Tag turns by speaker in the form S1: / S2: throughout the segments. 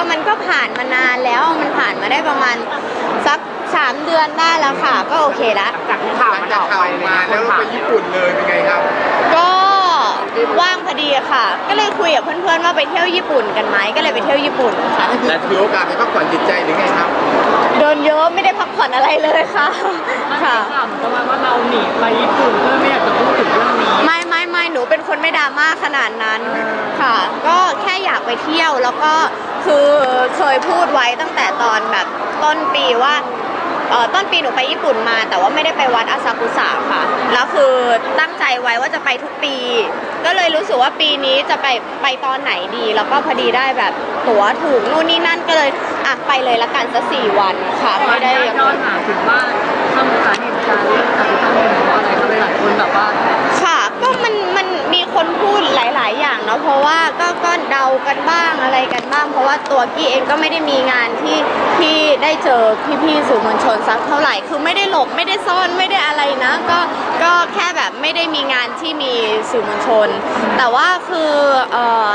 S1: ว่ามันก็ผ่านมานานแล้วมันผ่านมาได้ประมาณสักสามเดือนได้แล้วค่ะ ก็โอเคละ
S2: จากที่ข่าว
S3: หลัง
S2: มัน
S3: จา
S2: อกอก
S3: ข่า
S2: ไป
S3: ว
S2: เลย
S3: มา
S2: นะค
S3: แล้ว
S2: น
S3: เรา
S2: ถาม
S3: ไปญี่ปุ่นเลยเป็นไงครับ
S1: ก็ว่างพอดีค่ะ ก็เลยคุยกับเพื่อนๆว่าไปเที่ยวญี่ปุ่นกันไหมก็เลยไปเที่ยวญี่ปุ่นค่ะ
S3: และถือโอกาสไปพักผ่อนจิตใจหรือไงครับ
S1: เดินเยอะไม่ได้พักผ่อนอะไรเลยค่ะ
S2: มัน
S1: ค่ะ
S2: มีข่าวเหมือนกันว่าเราหนีไปญี่ปุ่นเพื่อไม่อยากจะพูดถึงเรื่องนี้
S1: ไม่ไม่ไม่หนูเป็นคนไม่ดราม่าขนาดนั้นค่ะ ก็แค่อยาก ไปเที่ยว แล้วก็คือเคยพูดไว้ตั้งแต่ตอนแบบต้นปีว่าเอ่อต้นปีหนูไปญี่ปุ่นมา แต่ว่าไม่ได้ไปวัดอาซากุสะค่ะแล้วคือตั้งใจไว้ว่าจะไปทุกปี ก็เลยรู้สึกว่าปีนี้จะไปไปตอนไหนดี แล้วก็พอดีได้แบบตั๋วถูกนู่นนี่นั่นก็เลยอะไปเลยละกันสักสี่วันค่ะ
S2: ไม่
S1: ไม่
S2: ได้
S1: ได้
S2: ย้อนหาถึงว่าทำสาเหตุการเรื่องการที่ต้องเป็นเพราะอะไรก็เลยหลายคนแบบว่า
S1: ค่ะก็มันมันมี คนพูดหลาย ๆ อย่างเนาะเพราะว่าก็ก็เดากันบ้างอะไรกันบ้าง เพราะว่าตัวกี้เองก็ไม่ได้มีงานที่ที่ได้เจอพี่ๆสื่อมวลชนสักเท่าไหร่คือไม่ได้หลบไม่ได้ซ่อนไม่ได้อะไรนะก็ก็แค่แบบไม่ได้มีงานที่มีสื่อมวลชน แต่ว่าคือออ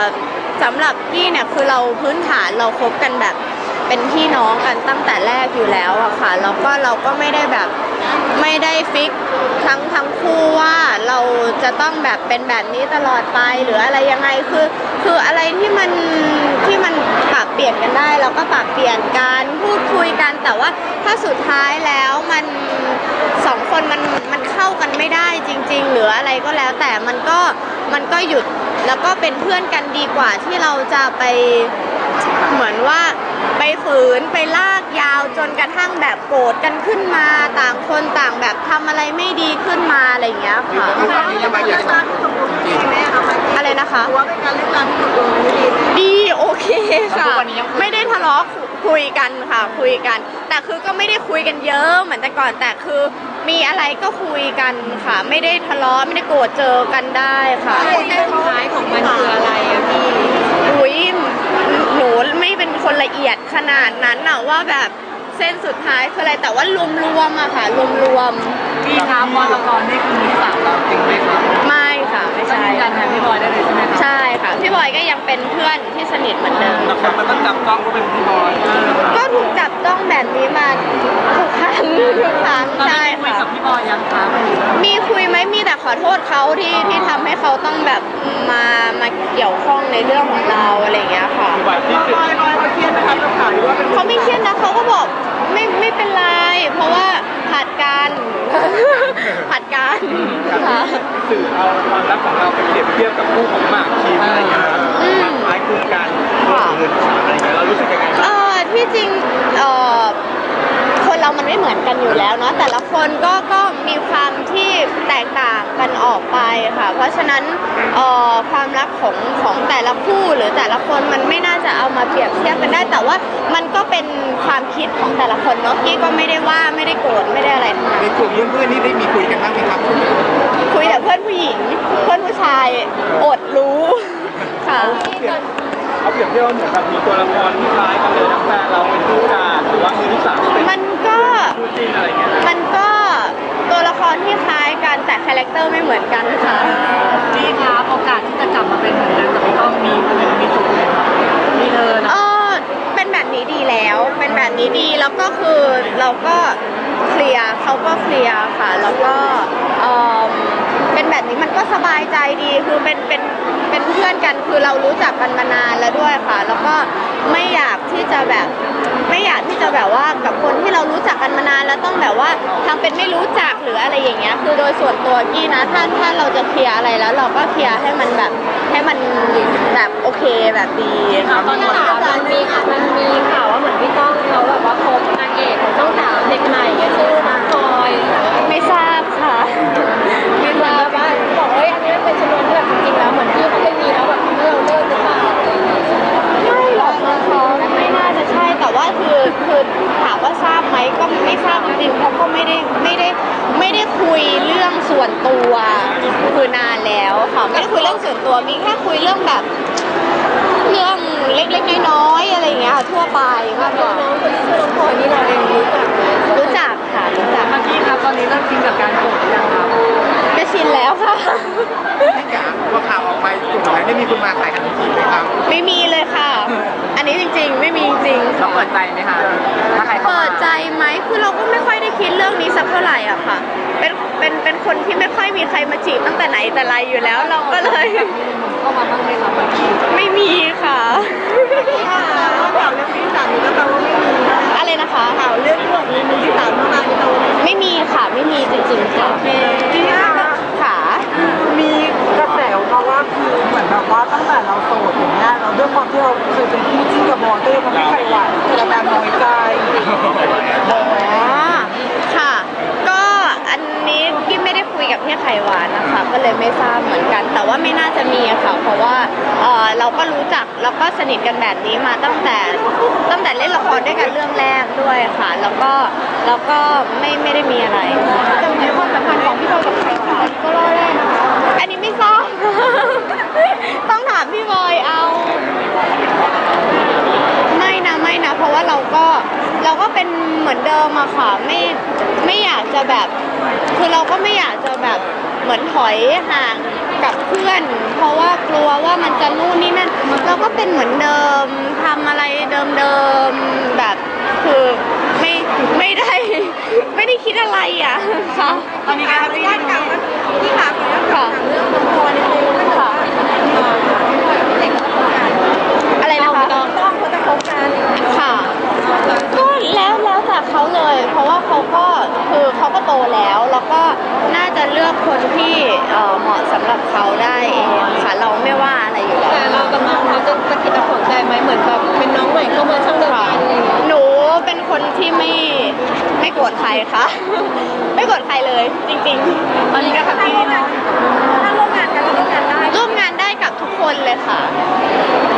S1: สำหรับกี้เนี่ยคือเราพื้นฐานเราคบกันแบบ เป็นพี่น้องกันตั้งแต่แรกอยู่แล้วอะค่ะแล้วก็เราก็ไม่ได้แบบไม่ได้ฟิกทั้งทั้งคู่ว่าเราจะต้องแบบเป็นแบบนี้ตลอดไปหรืออะไรยังไงคือ คืออะไรที่มันที่มันปรับเปลี่ยนกันได้ เราก็ปรับเปลี่ยนกันพูดคุยกันแต่ว่าถ้าสุดท้ายแล้วมันสองคนมันมันเข้ากันไม่ได้จริง ๆ หรืออะไรก็แล้วแต่มันก็มันก็หยุดแล้วก็เป็นเพื่อนกันดีกว่าที่เราจะไป เหมือนว่าไปฝืนไปลากยาวจนกระทั่งแบบโกรธกันขึ้นมาต่างคนต่างแบบทำอะไรไม่ดีขึ้นมาอะไรอย่างเงี้ยค่ะ
S3: ทุกวันนี้ยังไม่อยากจริง
S1: อะไรนะคะ
S4: ว่าเป็นการเล่นการที่ตกลงไม่ดี
S1: ดีโอเคค่ะ
S2: ทุกวันนี้ยังคุย
S1: ไม่ได้ทะเลาะคุยกันค่ะ คุยกัน แต่คือก็ไม่ได้คุยกันเยอะเหมือนแต่ก่อนแต่คือมีอะไรก็คุยกันค่ะ ไม่ได้ทะเลาะไม่ได้โกรธเจอกันได้ค่ะ
S2: เส้นท้ายของมันคืออะไรอะพี่
S1: อุ้ย หนูไม่เป็นคนละเอียดขนาดนั้นอะว่าแบบเส้นสุดท้ายคืออะไรแต่ว่ารวมๆอะค่ะรวม
S2: พี่ครับว่าละครนี่คือมือสามเราจริงไหมครับ
S1: ๆไม่ค่ะไม่
S2: ก็
S1: ใช่
S2: ยืนยันแทนพี่บอยได้เลยใช่ไหมครับ
S1: ใช่ค่ะพี่บอยก็ยังเป็นเพื่อนที่สนิทเหมือนเดิม
S2: แต่คนมันต้องจับกล้องก็เป็นพี่บอย
S1: ก็ถูกจับต้องแบบนี้มาทุกครั้งทุกครั้ง
S2: ตอน
S1: ใช่
S2: นี้คุย
S1: ค่ะ
S2: กับพี่บอยยังครับ
S1: มีคุยไหมมีแต่ขอโทษเขาที่ที่ทำให้เขาต้องแบบมามาเกี่ยวข้องในเรื่องของเราอะไรอย่างเงี้ยค่ะ
S2: บอยที่สุด
S4: บอยบอยเขาเครียดนะครับกับข่าวที่ว่าเป็น
S1: เขาไม่เครียดนะเขาก็บอกไม่ไม่เป็นไร เพราะว่าผัดกัน ผัดกันค่ะ
S5: สื่อเอาความรักของเราไปเปรียบเทียบกับคู่ของหมากคิมอะไรอย่างเงี้ยครับ
S1: อืม
S5: คล้ายคลึงกันเรื่องเงินอะไรอย่างเงี้ยเรารู้สึกยังไง
S1: เอ
S5: บ้าง
S1: อที่จริงเออคนเรามันไม่เหมือน กันอยู่แล้วเนาะแต่ละคนก็ก็มีความที่แตกต่างกันออกไปค่ะ เพราะฉะนั้นเอ่อความรักของของแต่ละคู่หรือแต่ละคนมันไม่น่าจะเอามาเปรียบเทียบกันได้ แต่ว่ามันก็เป็นความคิดของแต่ละคนเนาะกี้ก็ไม่ได้ว่าไม่ได้โกรธไม่ได้อะไรทั้งนั้น
S3: ในกลุ่มเพื่อนๆนี่ได้มีคุยกันบ้างไหมครับ
S1: คุยแต่เพื่อนผู้หญิง เพื่อนผู้ชายอดรู้ค่ะ
S5: เขาเปรียบเทียบว่าเหมือนแบบมีตัวละครที่คล้ายกันเลยทั้งแฟนเราเป็นคู่กันหรือว่ามือที่สามเป็น
S1: มันก็
S5: คู่จิ้นอะไรอย่างเงี้ยนะ
S1: มันก็ตัวละครที่คล้ายกันแต่คาแรคเตอร์ไม่เหมือนกันค่ะ
S2: พี่ครับโอกาสที่จะกลับมาเป็นเหมือนเดิมกับพี่ก้องมีมีมีสูงไหมครับมีเธอ
S1: เอ
S2: นะ
S1: อเป็นแบบนี้ดีแล้ว เป็นแบบนี้ดีแล้วก็คือเราก็เคลียร์เขาก็เคลียร์ค่ะ แล้วก็ สบายใจดีคือเป็นเป็นเป็นเพื่อนกันคือเรารู้จักกันมานานแล้วด้วยค่ะ แล้วก็ไม่อยากที่จะแบบไม่อยากที่จะแบบว่ากับคนที่เรารู้จักกันมานานแล้วต้องแบบว่าทำเป็นไม่รู้จักหรืออะไรอย่างเงี้ยคือโดยส่วนตัวกี้นะถ้าถ้าเราจะเคลียร์อะไรแล้ว เราก็เคลียร์ให้มันแบบให้มันแบบโอเคแบบดี
S2: ครับตอนนี้มันมีมันมีข่าวว่าเหมือนพี่ก้องเขาแบบว่าคบนางเอกของช่องสามเด็กใหม่ชื่อน้องพลอ จริงๆเขาก็ไม่
S1: ได้ไม่ได้ไม่ได้คุยเรื่องส่วนตัวคือนานแล้วค่ะไม่ได้คุยเรื่องส่วนตัวมีแค่คุยเรื่องแบบ เรื่องเล็กๆน้อยๆอะไรอย่างเงี้ยค่ะทั่วไปมากกว่า
S2: น้องคน ริง
S1: ๆไม่มีจริงๆ
S3: เราเปิดใจไหมคะถ้าใครเข้า
S1: เปิ
S3: มา
S1: ดใจไหมคือเราก็ไม่ค่อยได้คิดเรื่องนี้สักเท่าไหร่อะค่ะ เป็นเป็นเป็นคนที่ไม่ค่อยมีใครมาจีบตั้งแต่ไหนแต่ไรอยู่แล้ว เราก็เลย
S2: เข้ามาบ้างไหมคะ
S1: ไม่มีค่ะ
S4: ตอร์มันไม่ใครหวานแต่ละแบบน้อยใจ
S1: อ๋อค่ะ ก็อันนี้กี้ไม่ได้คุยกับพี่ไขหวานนะคะ ก็เลยไม่ทราบเหมือนกัน แต่ว่าไม่น่าจะมีอะค่ะ เพราะว่าเออเราก็รู้จักแล้วก็สนิทกันแบบนี้มาตั้งแต่ตั้งแต่เล่นละครด้วยกันเรื่องแรกด้วยค่ะ แล้วก็แล้วก็ไม่ไม่ได้มีอะไร แต่ในความสัมพันธ์ของพี่บอยกับไข่หวานก็รอดได้นะคะ อันนี้ไม่ทราบ ต้องถามพี่บอยเอา ไม่นะไม่นะ เพราะว่าเราก็เราก็เป็นเหมือนเดิมอะค่ะไม่ไม่อยากจะแบบ คือเราก็ไม่อยากจะแบบเหมือนถอยห่างกับเพื่อน เพราะว่ากลัวว่ามันจะนู่นนี่นั่นเราก็เป็นเหมือนเดิมทำอะไรเดิมๆแบบคือไม่ไม่ได้ ไม่ได้คิดอะไรอะค่ะ
S4: ตอนนี้การที่การที่ถามเรื่อง
S1: ค่ะ
S4: เรื่องละครเนี่ยคือ
S1: ค่ะ
S4: เด็กก็ต้องการ
S1: อะไรนะคะ
S4: ต้องเขาจะคบกัน
S1: ค่ะก็แล้ว คนที่เหมาะสำหรับเขาได้เอค่ะเราไม่ว่าอะไรอยู่แล้ว
S2: แต่เรากับน้องเขาจะจะคิดตะขอนใจไหมเหมือนแบบเป็นน้องใหม่เข้ามาช่างเดิย่างเลย
S1: หนูเป็นคนที่ไม่ไม่โกรธใครค่ะ ไม่โกรธใครเลย จริงๆ
S2: ตอนนี้ก็ค่ะพี่ถ้าร่วมงานกันร่วมงา
S4: นได้
S1: ร่วมงานได้กับทุกคนเลยค่ะ